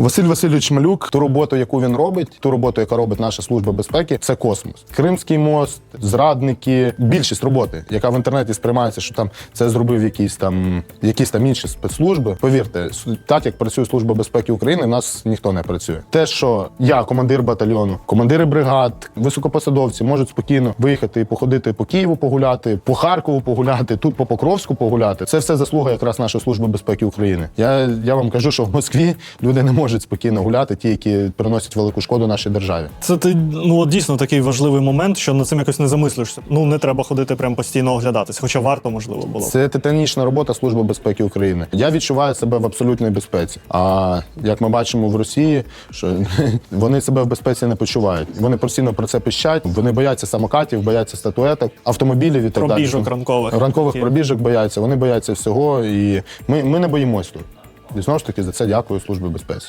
Василь Васильович Малюк, ту роботу, яку він робить, ту роботу, яка робить наша служба безпеки, це космос. Кримський мост, зрадники, більшість роботи, яка в інтернеті сприймається, що там це зробив якісь там якісь там інші спецслужби. Повірте, так як працює служба безпеки України, нас ніхто не працює. Те, що я командир батальйону, командири бригад, високопосадовці можуть спокійно виїхати і походити по Києву, погуляти, по Харкову погуляти, тут по Покровську погуляти. Це все заслуга якраз нашої служби безпеки України. Я, я вам кажу, що в Москві люди не можуть спокійно гуляти, ті, які приносять велику шкоду нашій державі. Це ти ну от дійсно такий важливий момент, що над цим якось не замислишся. Ну не треба ходити прям постійно оглядатись, хоча варто можливо було. Це титанічна робота Служби безпеки України. Я відчуваю себе в абсолютній безпеці. А як ми бачимо в Росії, що вони себе в безпеці не почувають. Вони постійно про це пищать. Вони бояться самокатів, бояться статуеток, автомобілів і так Пробіжок ранкових. Ранкових Такі. пробіжок бояться. Вони бояться всього, і ми, ми не боїмось тут. І знову ж таки за це дякую Службі безпеці.